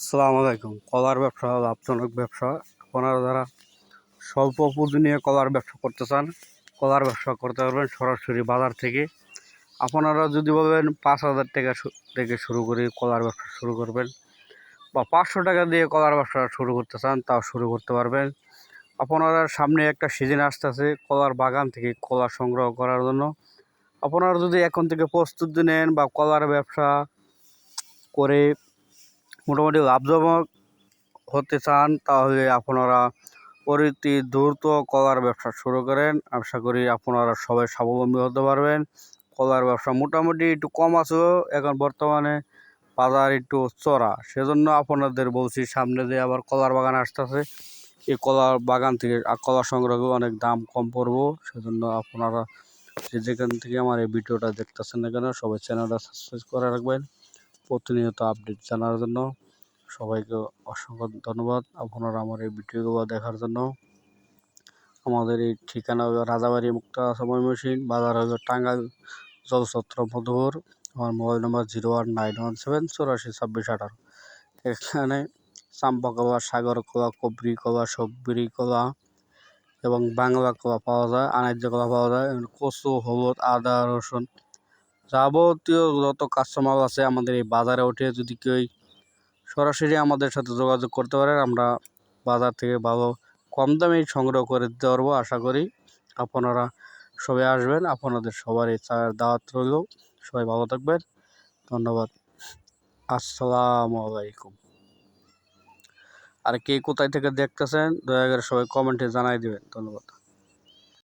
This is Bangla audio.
আসসালামু আলাইকুম। কলার ব্যবসা, লাভজনক ব্যবসা। আপনারা যারা স্বল্প পুঁজি নিয়ে কলার ব্যবসা করতে চান, কলার ব্যবসা করতে পারবেন সরাসরি বাজার থেকে। আপনারা যদি বলেন পাঁচ হাজার টাকা থেকে শুরু করে কলার ব্যবসা শুরু করবেন বা পাঁচশো টাকা দিয়ে কলার ব্যবসা শুরু করতে চান, তাও শুরু করতে পারবেন। আপনারা সামনে একটা সিজন আসতেছে কলার বাগান থেকে কলা সংগ্রহ করার জন্য। আপনারা যদি এখন থেকে প্রস্তুতি নেন বা কলার ব্যবসা করে মোটামুটি লাভজনক হতে চান, তাহলে আপনারা অতি দ্রুত কলার ব্যবসা শুরু করেন। আশা করি আপনারা সবাই স্বাবলম্বী হতে পারবেন। কলার ব্যবসা মোটামুটি একটু কম আছে এখন বর্তমানে বাজার একটু চড়া। সেজন্য আপনাদের বলছি, সামনে যে আবার কলার বাগান আসতেছে। এই কলার বাগান থেকে কলা সংগ্রহ অনেক দাম কম পড়ব। সেজন্য আপনারা যে যেখান থেকে আমার এই ভিডিওটা দেখতেছেন না কেন, সবাই চ্যানেলটা সাবস্ক্রাইব করে রাখবেন। প্রতিনিয়ত আপডেট জানার জন্য সবাইকে অসংখ্য ধন্যবাদ আপনারা আমার এই ভিডিওগুলো দেখার জন্য। আমাদের এই ঠিকানা রাজাবাড়ি মুক্তা সময় মেশিন বাজার হলো টাঙ্গাইল জলছত্র মধুপুর। আমার মোবাইল নম্বর zero one nine one seven চৌরাশি ছাব্বিশ আঠারো। এখানে চাম্পা কলা সাগর কলা কবরি কলা সবরি কলা এবং বাংলা কলা পাওয়া যায় আনাজ্য কলা পাওয়া যায় কচু, হলুদ, আদা, রসুন যাবতীয় যত কাস্টমার আছে আমাদের এই বাজারে উঠে যদি কেউ সরাসরি আমাদের সাথে যোগাযোগ করতে পারেন আমরা বাজার থেকে ভালো কম দামেই সংগ্রহ করে দিতে পারব আশা করি। আপনারা সবাই আসবেন, আপনাদের সবারই চায়ের দাওয়াত রইল। সবাই ভালো থাকবেন। ধন্যবাদ। আসসালামু আলাইকুম। আর কে কোথায় থেকে দেখতেছেন, দয়া করে সবাই কমেন্টে জানাই দিবেন। ধন্যবাদ।